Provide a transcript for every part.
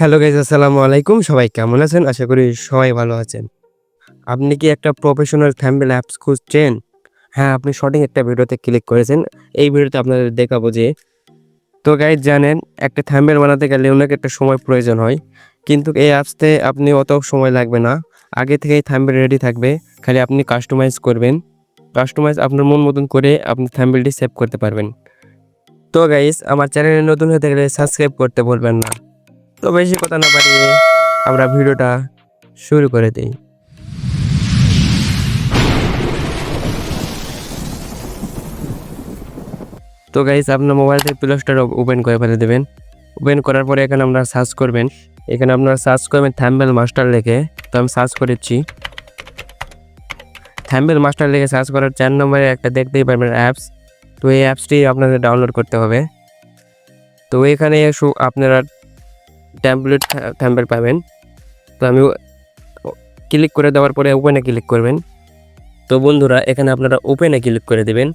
Hello guys আসসালামু আলাইকুম। সবাই কেমন আছেন? আশা করি সবাই ভালো আছেন। আপনি কি একটা প্রফেশনাল থ্যাম্বেল অ্যাপস খুঁজছেন? হ্যাঁ আপনি সঠিক একটা ভিডিওতে ক্লিক করেছেন। এই ভিডিওতে আপনাদের দেখাবো যে, তো গাইজ জানেন, একটা থ্যাম্বেল বানাতে গেলে অনেক একটা সময় প্রয়োজন হয়। কিন্তু এই অ্যাপসতে আপনি অত সময় লাগবে না। আগে থেকেই থ্যাম্বেল রেডি থাকবে। খালি আপনি কাস্টমাইজ করবেন। কাস্টমাইজ আপনার মন মতন করে আপনি থ্যাম্বেলটি সেভ করতে পারবেন। তো গাইজ আমার চ্যানেলে নতুন হতে গেলে সাবস্ক্রাইব করতে বলবেন না। তো বেশি কথা না বাড়িয়ে আমরা ভিডিওটা শুরু করে দিই। তো গাইস আপনার মোবাইল থেকে প্লে স্টোর ওপেন করে ফেলে দেবেন। ওপেন করার পরে এখানে আপনারা সার্চ করবেন। এখানে আপনারা সার্চ করবেন থ্যাম্বেল মাস্টার লেখে। তো আমি সার্চ করেছি। থ্যাম্বেল মাস্টার লেখে সার্চ করার চার নম্বরে একটা দেখতেই পারবেন অ্যাপস তো এই অ্যাপসটি আপনাদের ডাউনলোড করতে হবে। তো এখানে আপনারা ট্যাম্পলেট থ্যাম্বেল পাবেন। তো আমি ক্লিক করে দেওয়ার পরে ওপেনে ক্লিক করবেন। তো বন্ধুরা, এখানে আপনারা ওপেনে ক্লিক করে দেবেন।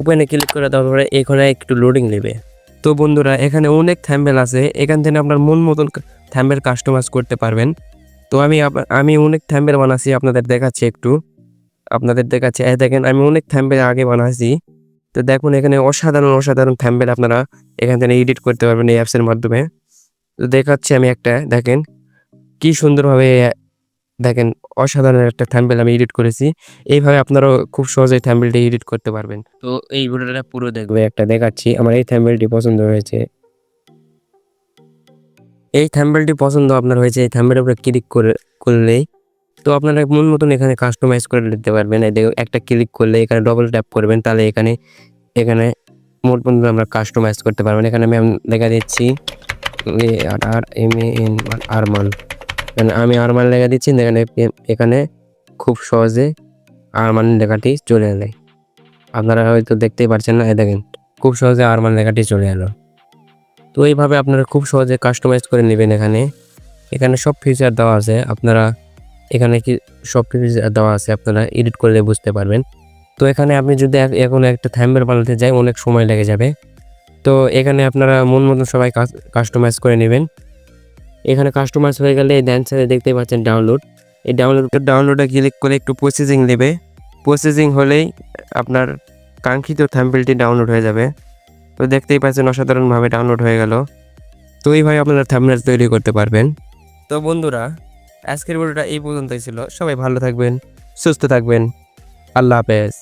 ওপেনে ক্লিক করে দেওয়ার পরে এখানে একটু লোডিং নেবে। তো বন্ধুরা, এখানে অনেক থ্যাম্বেল আছে। এখান থেকে আপনার মন মতন থ্যাম্বেল কাস্টমাইজ করতে পারবেন। তো আমি আমি অনেক থ্যাম্বেল বানাচ্ছি, আপনাদের দেখাচ্ছি একটু। আপনাদের দেখাচ্ছি। দেখেন, আমি অনেক থ্যাম্বেল আগে বানাচ্ছি। তো দেখুন, এখানে অসাধারণ অসাধারণ থ্যাম্বেল আপনারা এখান থেকে এডিট করতে পারবেন এই অ্যাপসের মাধ্যমে। দেখাচ্ছি আমি একটা, দেখেন। কি সুন্দরভাবে, দেখেন, অসাধারণ একটা থ্যাম্বেল আমি এডিট করেছি। এইভাবে আপনারাও খুব সহজেই থ্যাম্বেলটি এডিট করতে পারবেন। তো এই ভিডিওটা পুরো দেখবে, একটা দেখাচ্ছি। আমার এই থ্যাম্বেলটি পছন্দ হয়েছে। এই থ্যাম্বেলটি পছন্দ আপনার হয়েছে, এই থ্যাম্বেলের উপরে ক্লিক করে, করলেই তো আপনারা মন মতন এখানে কাস্টমাইজ করে নিতে পারবেন। একটা ক্লিক করলে এখানে ডবল ট্যাপ করবেন, তাহলে এখানে এখানে মোট বন্ধু আমরা কাস্টমাইজ করতে পারবেন। এখানে আমি দেখা দিচ্ছি। A R R, M A N Arman. এখানে আমি আরমান লেখা দিচ্ছি এখানে এখানে খুব সহজে আরমান লেখাটি চলে এলে। আপনারা হয়তো দেখতেই পারছেন না এই দেখেন, খুব সহজে আরমান লেখাটি চলে এলো। তো এইভাবে আপনারা খুব সহজে কাস্টমাইজ করে নেবেন এখানে। এখানে সব ফিচার দেওয়া আছে, আপনারা এখানে কি সব ফিচার দেওয়া আছে, আপনারা এডিট করলে বুঝতে পারবেন। তো এখানে আপনি যদি এখন একটা থ্যাম্বেল বানাতে যাই, অনেক সময় লেগে যাবে। তো এখানে আপনারা মন মতন সবাই কাস্টমাইজ করে নেবেন। এখানে কাস্টমাইজ হয়ে গেলে এই ডান সাইডে দেখতেই পাচ্ছেন ডাউনলোড এই ডাউনলোড ডাউনলোডে ক্লিক করে একটু প্রসেসিং নেবে। প্রসেসিং হলেই আপনার কাঙ্ক্ষিত থ্যাম্পেলটি ডাউনলোড হয়ে যাবে। তো দেখতেই পাচ্ছেন অসাধারণভাবে ডাউনলোড হয়ে গেল। তো এইভাবে আপনারা থ্যাম্পনেল তৈরি করতে পারবেন। তো বন্ধুরা, আজকের ভিডিওটা এই পর্যন্তই ছিল। সবাই ভালো থাকবেন, সুস্থ থাকবেন। আল্লাহ হাফেজ।